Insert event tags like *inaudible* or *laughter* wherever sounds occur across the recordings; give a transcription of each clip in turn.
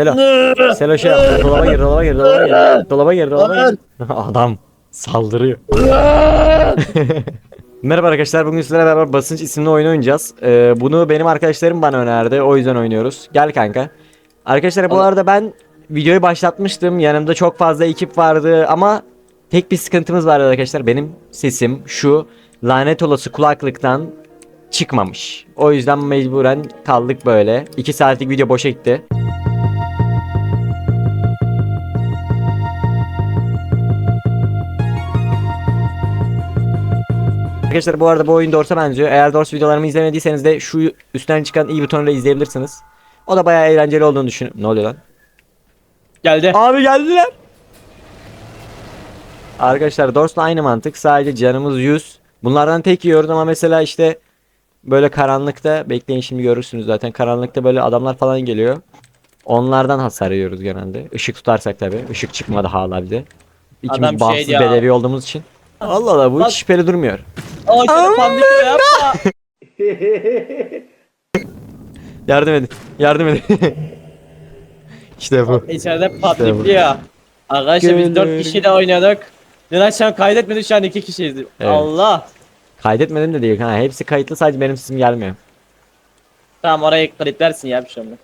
Selo. Selo şey yap. Dolaba gir, dolaba gir, dolaba gir. Dolaba gir, dolaba gir. *laughs* Adam saldırıyor. *laughs* Merhaba arkadaşlar. Bugün sizlerle beraber Basınç isimli oyun oynayacağız. Ee, bunu benim arkadaşlarım bana önerdi. O yüzden oynuyoruz. Gel kanka. Arkadaşlar bu arada ben videoyu başlatmıştım. Yanımda çok fazla ekip vardı ama tek bir sıkıntımız vardı arkadaşlar. Benim sesim şu lanet olası kulaklıktan çıkmamış. O yüzden mecburen kaldık böyle. 2 saatlik video boşa gitti. Arkadaşlar bu arada bu oyun Dors'a benziyor. Eğer Dors videolarımı izlemediyseniz de şu üstten çıkan i butonuyla izleyebilirsiniz. O da bayağı eğlenceli olduğunu düşünüyorum. Ne oluyor lan? Geldi. Abi geldiler. Arkadaşlar Dors'la aynı mantık. Sadece canımız 100. Bunlardan tek yiyoruz ama mesela işte böyle karanlıkta bekleyin şimdi görürsünüz zaten. Karanlıkta böyle adamlar falan geliyor. Onlardan hasar yiyoruz genelde. Işık tutarsak tabi. Işık çıkmadı hala bize. İkimiz Adam bağımsız şey ya. bedevi olduğumuz için. Allah Allah bu hiç şüpheli durmuyor. Aa şöyle pandik yapma. *laughs* Yardım edin. Yardım edin. *laughs* işte bu. İçeride patlıyor. Arkadaşlar biz Gönül. 4 kişi de oynuyorduk. Dün akşam kaydetmedik şu an 2 kişiyiz. Evet. Allah. Kaydetmedim de değil. Ha, hepsi kayıtlı sadece benim sesim gelmiyor. Tamam orayı kliplersin ya bir şey olmaz.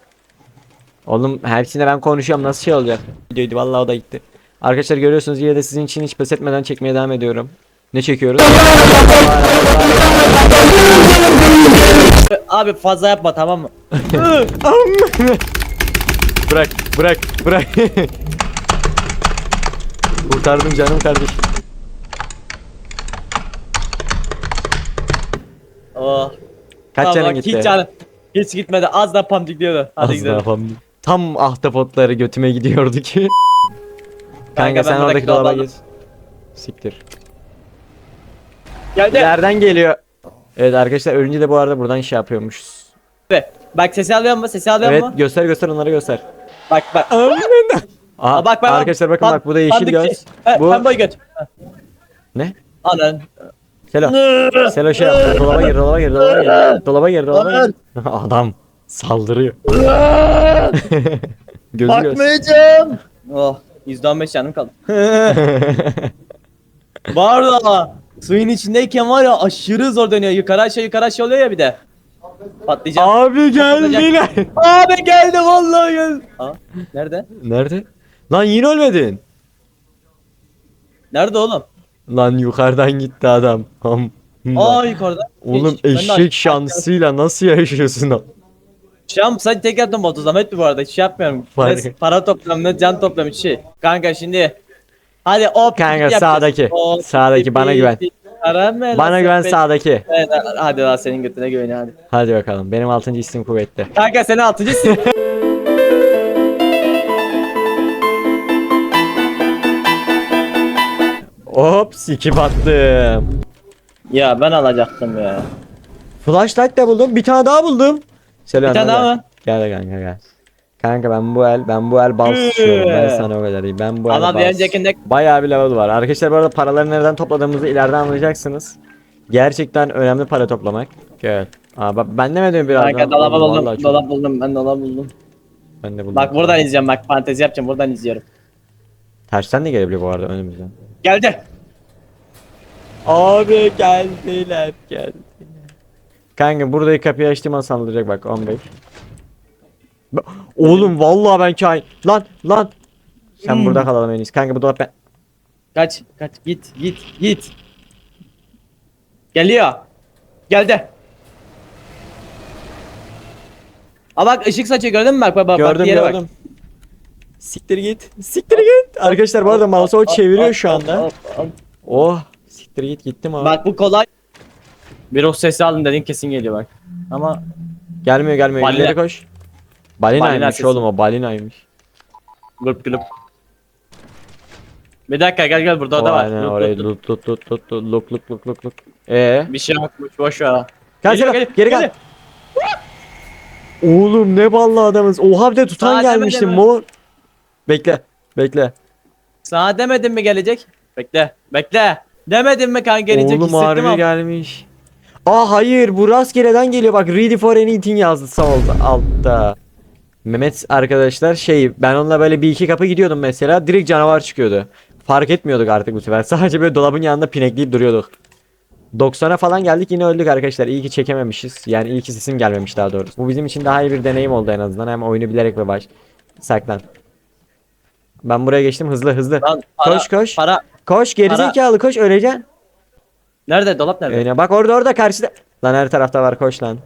Oğlum hepsine ben konuşuyorum nasıl şey olacak? Videoydu vallahi o da gitti. Arkadaşlar görüyorsunuz yine de sizin için hiç pes etmeden çekmeye devam ediyorum. Ne çekiyoruz? Abi fazla yapma tamam mı? *laughs* bırak bırak bırak. *laughs* Kurtardım canım kardeşim. Oh. Kaç Tamam, canın gitti? Hiç canım. Hiç gitmedi. Az da pantikliyordu. Hadi Az gidelim. daha falan. Tam ahtapotları götüme gidiyordu *laughs* ki. Kanka, ben sen buradaki oradaki dolaba dolaba- gir. Siktir. Geldi. Nereden geliyor? Evet arkadaşlar ölünce de bu arada buradan şey yapıyormuşuz. Bak sesi alıyor mu? Sesi alıyor Evet mu? göster göster onları göster. Bak bak. Aha, Aa, bak bak. arkadaşlar bakın bak bu da yeşil göz. He, Bu Pembe göt. ne? Anan. Selo. Selo şey yap. Dolaba gir, dolaba gir, dolaba gir. Dolaba gir, dolaba gir. *laughs* Adam saldırıyor. *laughs* Gözü göz. Bakmayacağım. Oh. %15 canım kaldı. *laughs* Bu arada suyun içindeyken var ya aşırı zor dönüyor. Yukarı aşağı yukarı aşağı oluyor ya bir de. Patlayacağım. Abi geldiler. Abi geldi vallahi geldi. Aa, nerede? Nerede? Lan yine ölmedin. Nerede oğlum? Lan yukarıdan gitti adam. Ham. Aa yukarıda. Oğlum Hiç- ben de eşek aşağı- şansıyla nasıl yaşıyorsun o? Şu an sadece tek attım 30 Ahmet bu arada? Hiç şey yapmıyorum. Var. Ne para topluyorum ne can topluyorum hiç şey. Kanka şimdi. Hadi o Kanka, sağdaki. O Sağdaki, bana güven. Karamel, Bana güven sağdaki. Evet, hadi lan senin götüne güven hadi. Hadi bakalım. Benim 6. isim kuvvetli. Kanka seni altıncısın. *laughs* Hop sikip attım. ya ben alacaktım ya. Flashlight da buldum. Bir tane daha buldum. Selam. Bir tane daha mı? Gel kanka gel. Kanka ben bu el ben bu el bal sıçıyorum. Ben sana o kadar diyeyim. Ben bu el Ama bal bir öncekinde Bayağı bir level var. Arkadaşlar bu arada paraları nereden topladığımızı ileride anlayacaksınız. Gerçekten önemli para toplamak. Gel. Aa bak ben demedim biraz. kanka Vallahi buldum. çok- Dolap buldum. Ben dolap buldum. Ben de buldum. Bak buradan izleyeceğim bak fantezi yapacağım buradan izliyorum. Tersten de gelebiliyor bu arada önümüzden. Geldi. Abi geldiler geldiler. Kanka buradaki kapıyı açtığım an saldıracak bak 15. Oğlum vallahi ben kain. Lan lan. Sen Hmm. burada kalalım en iyisi. Kanka bu dolap ben. Kaç kaç git git git. Geliyor. Geldi. Aa bak ışık saçıyor gördün mü bak bak bak. Gördüm bak, gördüm. Siktir git. Siktir git. Arkadaşlar bu arada mouse'u o çeviriyor şu anda. Oh. Siktir git gittim abi. Bak bu kolay. Bir ruh sesi aldım dedin kesin geliyor bak. Ama Gelmiyor gelmiyor. Balina. İleri koş. Balinaymış Balina sesi. oğlum o balinaymış. glıp glıp. Bir dakika gel gel burada o da var. Aynen orayı lut lut lut lut luk luk luk luk luk. Ee? Bir şey yokmuş boş ver. Gel Geliyor, geri, geliyor, geri gel. geliyor. Oğlum ne ballı adamız. Oha bir de tutan Daha gelmişti demedi mi? mor. Bekle. Bekle. Sana demedim mi gelecek? Bekle bekle. Demedim mi kan gelecek Oğlum hissettim harbi ama. gelmiş. Aa hayır bu rastgeleden geliyor bak ready for anything yazdı sağ oldu altta. Mehmet arkadaşlar şey ben onunla böyle bir iki kapı gidiyordum mesela direkt canavar çıkıyordu. Fark etmiyorduk artık bu sefer. *laughs* Sadece böyle dolabın yanında pinekleyip duruyorduk. 90'a falan geldik yine öldük arkadaşlar. İyi ki çekememişiz. Yani iyi ki sesim gelmemiş daha doğrusu. Bu bizim için daha iyi bir deneyim oldu en azından. Hem oyunu bilerek ve baş. Saklan. Ben buraya geçtim hızlı hızlı. Lan para, koş koş. Para. Koş gerizekalı koş öleceksin. Nerede? Dolap nerede? Öyle bak orada orada karşıda. Lan her tarafta var koş lan.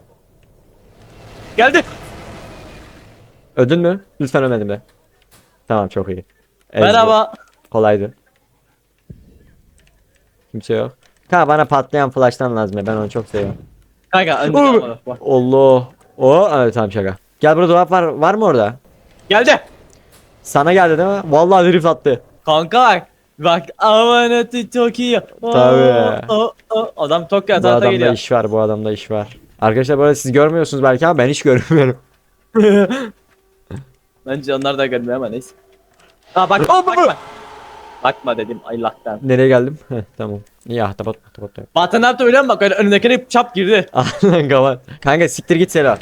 Geldi. Öldün mü? Lütfen ölmedim de. Tamam çok iyi. Ezdi. Merhaba. Kolaydı. Kimse yok. Ha bana patlayan flash'tan lazım ya ben onu çok seviyorum. Kanka Oo. Bak. Allah. O evet tamam şaka. Gel burada dolap var. Var mı orada? Geldi. Sana geldi değil mi? Vallahi drift attı. Kanka bak. Bak aman Tokyo. Tabii. O, o, Adam Tokyo Bu atata adamda geliyor. iş var. Bu adamda iş var. Arkadaşlar böyle siz görmüyorsunuz belki ama ben hiç görmüyorum. *laughs* Bence onlar da görmüyor ama neyse. Aa bak bakma. Bakma dedim Allah'tan. Nereye geldim? Heh, tamam. İyi ahtapot ahtapot. Batı ne yaptı biliyor musun? Bak öyle önündekine çap girdi. *laughs* Aynen kapat. Kanka siktir git Selo.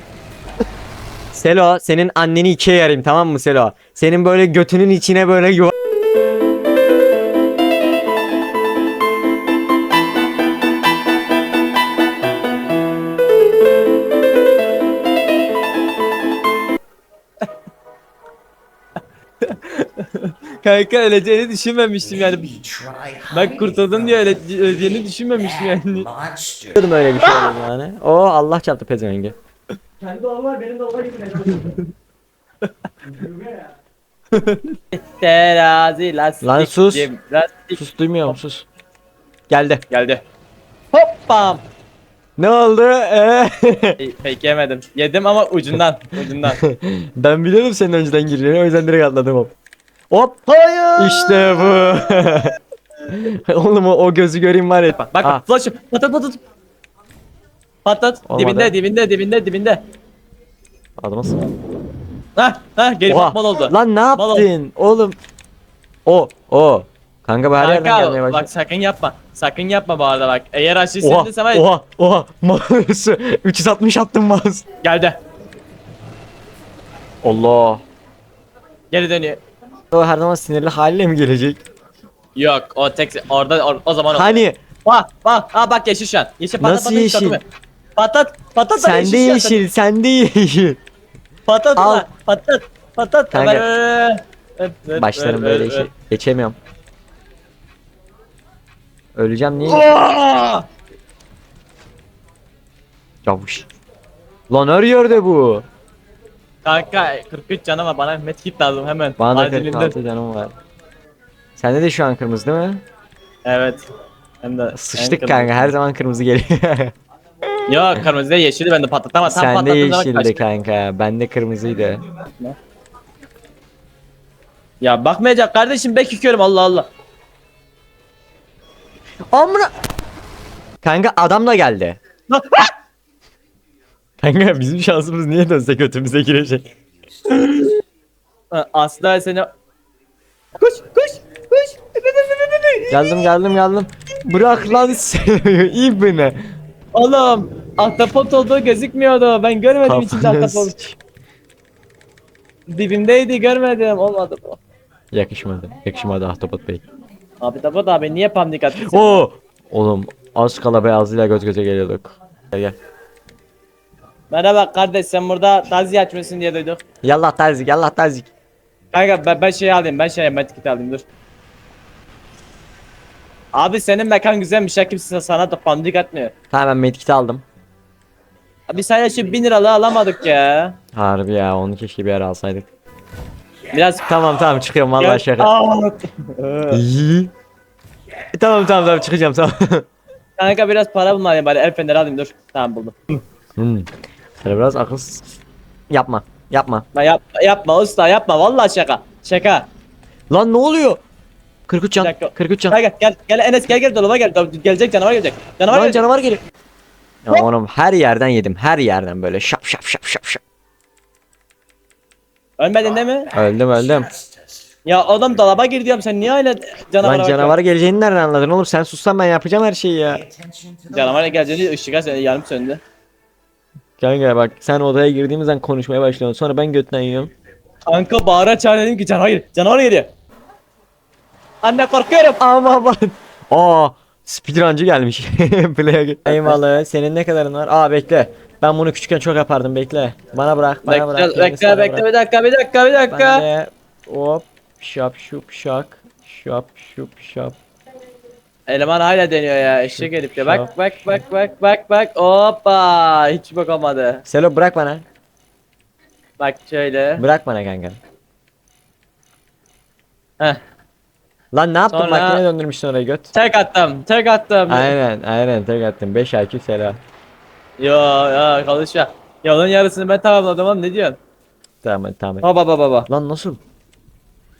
Selo senin anneni ikiye yarayım tamam mı Selo? Senin böyle götünün içine böyle yuva... Kanka öleceğini düşünmemiştim yani. Ben kurtuldum diye öyle, öleceğini düşünmemiştim yani. Biliyordum öyle bir şey olduğunu yani. O Allah çarptı pezevengi. Kendi dolabı benim dolaba Terazi lastik. Lan sus. Lastik Sus duymuyorum sus. Geldi. geldi. Hop bam. Ne oldu? Ee? Fake yemedim. Yedim ama ucundan. Ucundan. *laughs* ben biliyordum senin önceden gireceğini o yüzden direkt atladım hop. Hop. Hayır. İşte bu. *laughs* Oğlum o, o gözü göreyim var ya. Bak bak bak flash. Patlat patlat. Patlat. Olmadı. Dibinde dibinde dibinde dibinde. Sık. Hah hah geri Oha. patmal oldu. Lan ne Mal oldu. yaptın oğlum? O o. Kanka bu her yerden gelmeye Kanka başladı. bak sakın yapma. Sakın yapma bu arada bak. Eğer Oha seni sana oha oha. Mouse'u *laughs* 360 attım mouse. geldi. Allah. Geri dönüyor. O her zaman sinirli haliyle mi gelecek? Yok o tek orada o, o zaman o. Hani Bak bak ha bak yeşil şu an. Yeşil patlat Nasıl patlat yeşil? patlat. Patlat patlat sen de şu an. yeşil, sen de yeşil. Patlat Al. ulan, patlat patlat. Kanka. Ver, Başlarım böyle ver, işe. Geçemiyorum. Öleceğim niye? Aa! Yavuş. Lan her yerde bu. Kanka 43 canım var bana medkit lazım hemen. Bana da Acilinden. 46 canım var. Sende de şu an kırmızı değil mi? Evet. Hem de Sıçtık en kanka her zaman kırmızı geliyor. kırmızı. *laughs* Yok kırmızı değil yeşili ben de patlatamam. Tam Sende patlattığım zaman yeşildi kaçtı. kanka. Bende kırmızıydı. Ya bakmayacak kardeşim bek yıkıyorum Allah Allah. Amına. Kanka adam da geldi. Lan- *laughs* Kanka bizim şansımız niye dönse götümüze girecek. Ha, *laughs* Aslı seni... Koş koş koş. Geldim geldim geldim. Bırak lan seni *laughs* ibne. Oğlum ahtapot olduğu gözükmüyordu. Ben görmedim içinde Kafana ahtapot. Dibimdeydi görmedim. Olmadı bu. Yakışmadı. Yakışmadı Ahtapot Bey. Ahtapot abi niye pam dikkat Oo. Oğlum az kala beyazlıyla göz göze geliyorduk. Gel gel. Merhaba kardeş sen burada taziye açmışsın diye duyduk. Yallah terzik yallah terzik. Kanka ben, ben şey alayım ben şey medkit alayım dur. Abi senin mekan güzelmiş ya kimse sana da pandik atmıyor. Tamam ben medkit aldım. Abi sen şu 1000 liralığı alamadık ya. Harbi ya onu keşke bir ara alsaydık. Biraz Tamam tamam çıkıyorum vallahi şaka. Aa! İyi. *laughs* Tamam tamam tamam çıkacağım tamam. Kanka biraz para bulmalıyım bari el feneri alayım dur. Tamam buldum. hmm. Şöyle biraz akıl s- yapma yapma. Lan yap, yapma usta yapma vallahi şaka. Şaka. Lan ne oluyor? 43 Bir can. dakika. 43 can. Gel gel gel gel Enes gel gel dolaba gel. Gelecek canavar gelecek. Canavar Lan gelecek. canavar geliyor. Ya oğlum her yerden yedim. Her yerden böyle şap şap şap şap şap. Ölmedin değil mi? Öldüm öldüm. Ya adam dolaba gir diyorum sen niye öyle canavara Lan canavar geleceğini nereden anladın oğlum? Sen sussan ben yapacağım her şeyi ya. Canavar geleceğini ışığa sö- yanıp söndü. Kanka bak sen odaya girdiğimizden konuşmaya başlıyorsun. Sonra ben götten yiyorum. Kanka bağıra çağır dedim ki can hayır. Canavar geliyor. Anne korkuyorum. Ama bak. Aa speedruncı gelmiş. *laughs* Play'e git. Eyvallah. Senin ne kadarın var? Aa bekle. Ben bunu küçükken çok yapardım bekle. Bana bırak bana bırak. Bekle kendisi bekle bana bekle bırak. bir dakika bir dakika bir Ben dakika. de hop şap şup şak şap şup şap. Eleman hala deniyor ya eşek herif de. şap, Bak bak bak bak bak bak. Hoppa hiç bak olmadı. Selo bırak bana. Bak şöyle. Bırak bana kanka. Heh. Lan ne yaptın Sonra- makine döndürmüşsün orayı göt. Tek attım tek attım. Aynen aynen tek attım 5 IQ Selo. Yo yo konuşma. Yolun yarısını ben tamamladım oğlum ne diyorsun? Tamam tamam. Baba baba baba. Lan nasıl?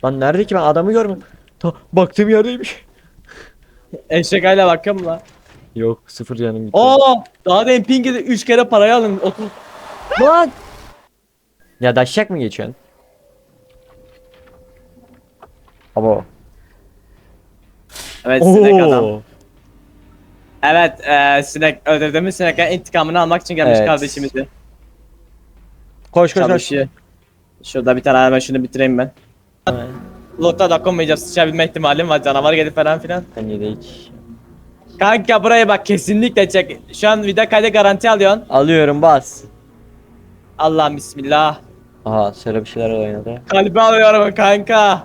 Lan nerede ki ben adamı görmüyorum. Ta baktığım yerdeymiş. Eşek hala bakıyorum la. Yok sıfır canım gitti. Oo daha da ping'i 3 kere parayı alın. 30 Lan! Ya daşacak mı geçiyorsun? Abo. Evet sinek adam. Evet e, sinek öldürdüğümüz sineklerin intikamını almak için gelmiş Evet. kardeşimizi. Koş koş koş. Çalışıyor. Şurada bir tane hemen şunu bitireyim ben. Loot'a dokunmayacağım sıçabilme ihtimalim var canavar gelip falan filan. Ben de hiç. Kanka buraya bak kesinlikle çek. Şu an vida kaydı garanti alıyorsun. Alıyorum bas. Allah'ım bismillah. Aha sıra bir şeyler oynadı. Kalbi alıyorum kanka.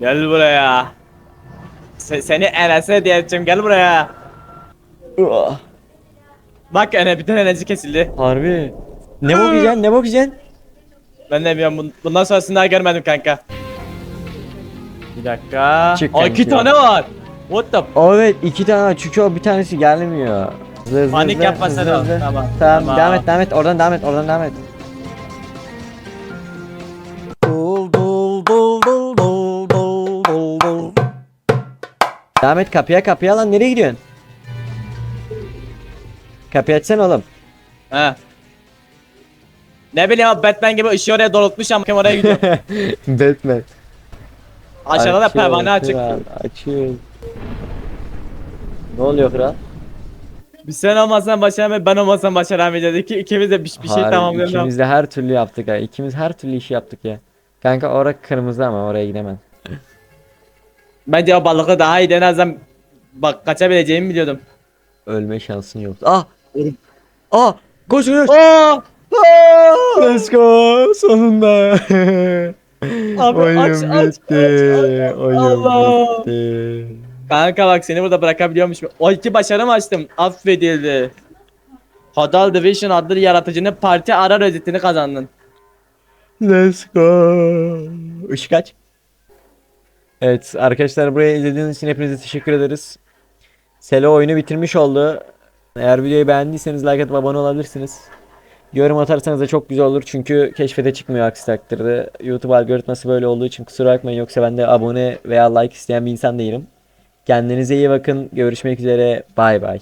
Gel buraya. Se- seni enese diyeceğim gel buraya. Uah, Bak ene bütün enerji kesildi. Harbi. Ne yiyeceksin ne yiyeceksin? Ben de bilmiyorum bun- bundan sonrasını daha görmedim kanka. Bir dakika. Çık Aa, iki kanki. tane var. What the O evet iki tane var çünkü o bir tanesi gelmiyor. Hızlı hızlı Panik hızlı, yapma hızlı, sen o. hızlı. Tamam, Tamam, tamam. devam et devam et oradan devam et oradan devam et. Dul dul dul dul dul dul dul dul. Devam et kapıya kapıya lan nereye gidiyorsun? Kapıyı açsana oğlum. He. Ne bileyim abi Batman gibi ışığı oraya doğrultmuş ama kim oraya gidiyor. *laughs* *laughs* Batman. Aşağıda da pervane açık. Kral, açıyor. Ne oluyor kral? Bir sen olmasan başaramayız, ben olmasam başaramayacağız. İki, ikimiz de bir, bir şey Harbi, tamamlayalım. İkimiz de her türlü yaptık ha. İkimiz her türlü işi yaptık ya. Kanka orası kırmızı ama oraya gidemem. Bence o balıkı daha iyi en azından bak kaçabileceğimi biliyordum. Ölme şansın yok. Ah! Ah! Koş koş! Oo! Let's go! Sonunda! *laughs* Abi Oyun aç, aç, bitti. aç, aç. Oyun Allah. bitti. Kanka bak seni burada bırakabiliyormuşum. O iki başarım açtım. Affedildi. Hodal Division adlı yaratıcının parti arar özetini kazandın. Let's go. Işık aç. Evet arkadaşlar buraya izlediğiniz için hepinize teşekkür ederiz. Selo oyunu bitirmiş oldu. Eğer videoyu beğendiyseniz like atıp abone olabilirsiniz. Yorum atarsanız da çok güzel olur çünkü keşfete çıkmıyor aksi takdirde. YouTube algoritması böyle olduğu için kusura bakmayın yoksa ben de abone veya like isteyen bir insan değilim. Kendinize iyi bakın. Görüşmek üzere. Bay bay.